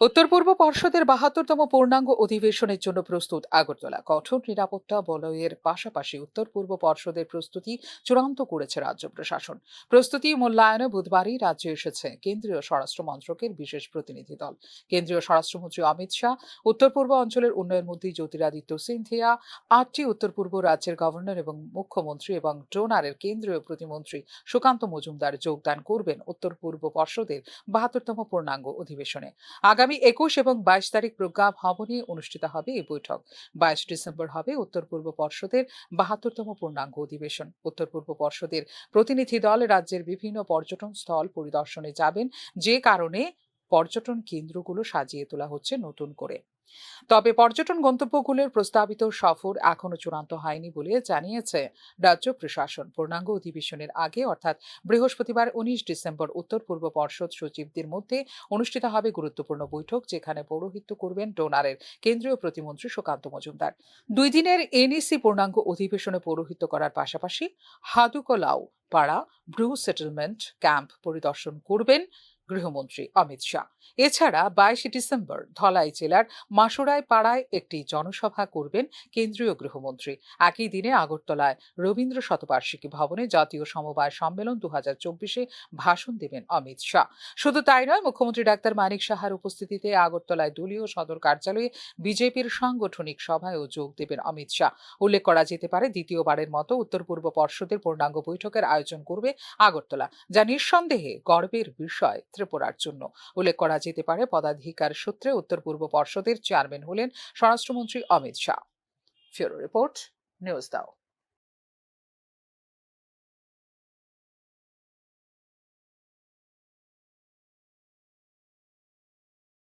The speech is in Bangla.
উত্তর পূর্ব পর্ষদের বাহাত্তরতম পূর্ণাঙ্গ অধিবেশনের জন্য প্রস্তুত আগরতলা। কঠোর নিরাপত্তা বলয়ের পাশাপাশি উত্তর পূর্ব পর্ষদের প্রস্তুতি চূড়ান্ত করেছে রাজ্য প্রশাসন। প্রস্তুতি মূল্যায়নে বুধবারই রাজ্যে এসেছে কেন্দ্রীয় স্বরাষ্ট্র মন্ত্রকের বিশেষ প্রতিনিধি দল। কেন্দ্রীয় স্বরাষ্ট্রমন্ত্রী অমিত শাহ, উত্তর পূর্ব অঞ্চলের উন্নয়ন মন্ত্রী জ্যোতিরাদিত্য সিন্ধিয়া, আটটি উত্তর পূর্ব রাজ্যের গভর্নর এবং মুখ্যমন্ত্রী এবং ডোনারের কেন্দ্রীয় প্রতিমন্ত্রী সুকান্ত মজুমদার যোগদান করবেন উত্তর পূর্ব পর্ষদের বাহাত্তরতম পূর্ণাঙ্গ অধিবেশনে। আগামী একুশ এবং বাইশ তারিখ প্রজ্ঞা ভবনে অনুষ্ঠিত হবে এই বৈঠক। বাইশ ডিসেম্বর হবে উত্তর পূর্ব পর্ষদের বাহাত্তরতম পূর্ণাঙ্গ অধিবেশন। উত্তর পূর্ব পর্ষদের প্রতিনিধি দল রাজ্যের বিভিন্ন পর্যটন স্থল পরিদর্শনে যাবেন যে কারণে পর্যটন কেন্দ্রগুলো সাজিয়ে তোলা হচ্ছে নতুন করে। তবে পর্যটন গন্তব্যগুলোর প্রস্তাবিত সফর এখনও চূড়ান্ত হয়নি বলে জানিয়েছে রাজ্য প্রশাসন। পূর্ণাঙ্গ অধিবেশনের আগে, অর্থাৎ বৃহস্পতিবার উনিশ ডিসেম্বর উত্তর পূর্ব পর্ষদ সচিবদের মধ্যে অনুষ্ঠিত হবে গুরুত্বপূর্ণ বৈঠক, যেখানে পৌরোহিত্য করবেন ডোনারের কেন্দ্রীয় প্রতিমন্ত্রী সুকান্ত মজুমদার। দুই দিনের এনইসি পূর্ণাঙ্গ অধিবেশনে পৌরোহিত্য করার পাশাপাশি হাদুকলাও পাড়া ব্রু সেটেলমেন্ট ক্যাম্প পরিদর্শন করবেন। গৃহমন্ত্রী অমিত শাহ। এছাড়া বাইশে ডিসেম্বর ধলাই জেলার মাসুরায় পাড়ায় একটি জনসভা করবেন কেন্দ্রীয় গৃহমন্ত্রী। একই দিনে আগরতলায় রবীন্দ্র শতবার্ষিকী ভবনে জাতীয় সমবায় সম্মেলন দু হাজার চব্বিশে ভাষণ দেবেন অমিত শাহ। শুধু তাই নয়, মুখ্যমন্ত্রী ডাক্তার মানিক সাহার উপস্থিতিতে আগরতলায় দলীয় সদর কার্যালয়ে বিজেপির সাংগঠনিক সভায়ও যোগ দেবেন অমিত শাহ। উল্লেখ করা যেতে পারে, দ্বিতীয়বারের মতো উত্তর পূর্ব পর্ষদের পূর্ণাঙ্গ বৈঠকের আয়োজন করবে আগরতলা, যা নিঃসন্দেহে গর্বের বিষয়। ত্রিপুরার জন্য। উল্লেখ করা যেতে পারে, পদাধিকার সূত্রে উত্তর পূর্ব পর্ষদের চেয়ারম্যান হলেন স্বরাষ্ট্রমন্ত্রী অমিত শাহ। ফিউরো রিপোর্ট, নিউজ দাও।